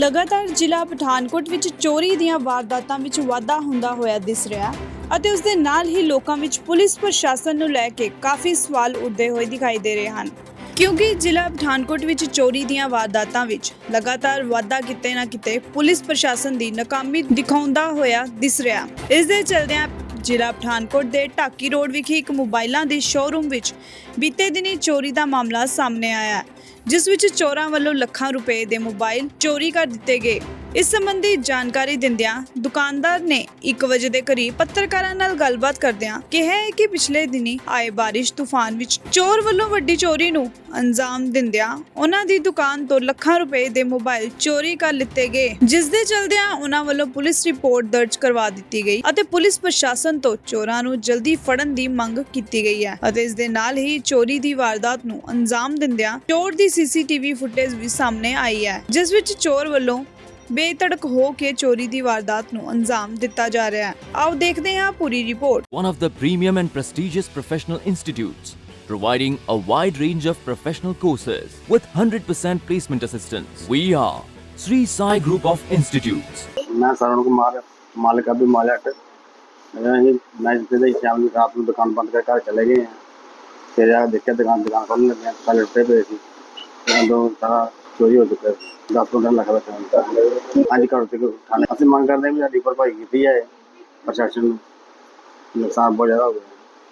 ਲਗਾਤਾਰ ਜ਼ਿਲ੍ਹਾ ਪਠਾਨਕੋਟ ਵਿੱਚ ਚੋਰੀ ਦੀਆਂ ਵਾਰਦਾਤਾਂ ਵਿੱਚ ਵਾਧਾ ਹੁੰਦਾ ਹੋਇਆ ਦਿਸ ਰਿਹਾ ਅਤੇ ਉਸ ਦੇ ਨਾਲ ਹੀ ਲੋਕਾਂ ਵਿੱਚ ਪੁਲਿਸ ਪ੍ਰਸ਼ਾਸਨ ਨੂੰ ਲੈ ਕੇ ਕਾਫੀ ਸਵਾਲ ਉੱਠਦੇ ਹੋਏ ਦਿਖਾਈ ਦੇ ਰਹੇ ਹਨ। ਕਿਉਂਕਿ ਜ਼ਿਲ੍ਹਾ ਪਠਾਨਕੋਟ ਵਿੱਚ ਚੋਰੀ ਦੀਆਂ ਵਾਰਦਾਤਾਂ ਵਿੱਚ ਲਗਾਤਾਰ ਵਾਧਾ ਕਿਤੇ ਨਾ ਕਿਤੇ ਪੁਲਿਸ ਪ੍ਰਸ਼ਾਸਨ ਦੀ ਨਾਕਾਮੀ ਦਿਖਾਉਂਦਾ ਹੋਇਆ ਦਿਸ ਰਿਹਾ ਇਸ ਦੇ ਚਲਦਿਆਂ ਜ਼ਿਲ੍ਹਾ ਪਠਾਨਕੋਟ ਦੇ ਢਾਕੀ ਰੋਡ ਵਿਖੇ ਇੱਕ ਮੋਬਾਈਲਾਂ ਦੇ ਸ਼ੋਰੂਮ ਵਿੱਚ ਬੀਤੇ ਦਿਨੀ ਚੋਰੀ ਦਾ ਮਾਮਲਾ ਸਾਹਮਣੇ ਆਇਆ ਜਿਸ ਵਿੱਚ ਚੋਰਾਂ ਵੱਲੋਂ ਲੱਖਾਂ ਰੁਪਏ ਦੇ ਮੋਬਾਈਲ ਚੋਰੀ ਕਰ ਦਿੱਤੇ ਗਏ। ਇਸ ਸੰਬੰਧੀ ਜਾਣਕਾਰੀ ਦਿੰਦਿਆਂ ਦੁਕਾਨਦਾਰ ਨੇ 1 ਵਜੇ ਦੇ ਕਰੀਬ ਪੱਤਰਕਾਰਾਂ ਨਾਲ ਗੱਲਬਾਤ ਕਰਦਿਆਂ ਕਿਹਾ ਹੈ ਕਿ ਪਿਛਲੇ ਦਿਨੀ ਆਏ ਬਾਰਿਸ਼ ਤੂਫਾਨ ਵਿੱਚ ਚੋਰ ਵੱਲੋਂ ਵੱਡੀ ਚੋਰੀ ਨੂੰ ਅੰਜਾਮ ਦਿੰਦਿਆਂ ਉਹਨਾਂ ਦੀ ਦੁਕਾਨ ਤੋਂ ਲੱਖਾਂ ਰੁਪਏ ਦੇ ਮੋਬਾਈਲ ਚੋਰੀ ਕਰ ਲਿੱਤੇ ਗਏ, ਜਿਸ ਦੇ ਚਲਦਿਆਂ ਉਹਨਾਂ ਵੱਲੋਂ ਪੁਲਿਸ ਰਿਪੋਰਟ ਦਰਜ ਕਰਵਾ ਦਿੱਤੀ ਗਈ ਅਤੇ ਪੁਲਿਸ ਪ੍ਰਸ਼ਾਸਨ ਤੋਂ ਚੋਰਾਂ ਨੂੰ ਜਲਦੀ ਫੜਨ ਦੀ ਮੰਗ ਕੀਤੀ ਗਈ ਹੈ ਅਤੇ ਇਸ ਦੇ ਨਾਲ ਹੀ ਚੋਰੀ ਦੀ ਵਾਰਦਾਤ ਨੂੰ ਅੰਜਾਮ ਦਿੰਦਿਆਂ ਚੋਰ ਦੀ ਸੀਸੀਟੀਵੀ ਫੁਟੇਜ ਵੀ ਸਾਹਮਣੇ ਆਈ ਹੈ, ਜਿਸ ਵਿੱਚ ਚੋਰ ਵੱਲੋਂ ਬੇਤੜਕ ਹੋ ਕੇ ਚੋਰੀ ਦੀ ਵਾਰਦਾਤ ਨੂੰ ਅੰਜਾਮ ਦਿੱਤਾ ਜਾ ਰਿਹਾ ਹੈ ਆਓ ਦੇਖਦੇ ਹਾਂ ਪੂਰੀ report one of the premium and prestigious professional institutes, providing a wide range of professional courses with 100% placement assistance. We are Sri Sai Group of Institutes. ਮੈਂ ਸਰਵਣ ਕੁਮਾਰ ਮਾਲਕ ਅਭੀ ਮਾਲਟ ਅਸੀਂ ਮੈਂ ਜਿੱਥੇ ਦੇ ਸ਼ਾਮ ਨੂੰ ਰਾਤ ਨੂੰ ਦੁਕਾਨ ਬੰਦ ਕਰਕੇ ਘਰ ਚਲੇ ਗਏ ਹਾਂ ਫਿਰ ਆ ਦੇਖਿਆ ਦੁਕਾਨ ਦੁਕਾਨ ਖੋਲ੍ਹਣ ਲੱਗੇ ਹਾਂ ਕੱਲ੍ਹ ਉੱਤੇ ਪਏ ਸੀ ਤੇ ਉਦੋਂ ਸਾਰਾ ਚੋਰੀ ਹੋ ਚੁੱਕਾ ਸੀ 10 15 ਲੱਖ ਦਾ ਸਮਾਨ ਅੱਜ ਘਰ ਤੇ ਥਾਣੇ ਅਸੀਂ ਮੰਗ ਕਰਦੇ ਹਾਂ ਵੀ ਸਾਡੀ ਭਰਪਾਈ ਕੀਤੀ ਜਾਏ ਪ੍ਰਸ਼ਾਸਨ ਨੂੰ। ਨੁਕਸਾਨ ਬਹੁਤ ਜ਼ਿਆਦਾ ਹੋ ਗਿਆ।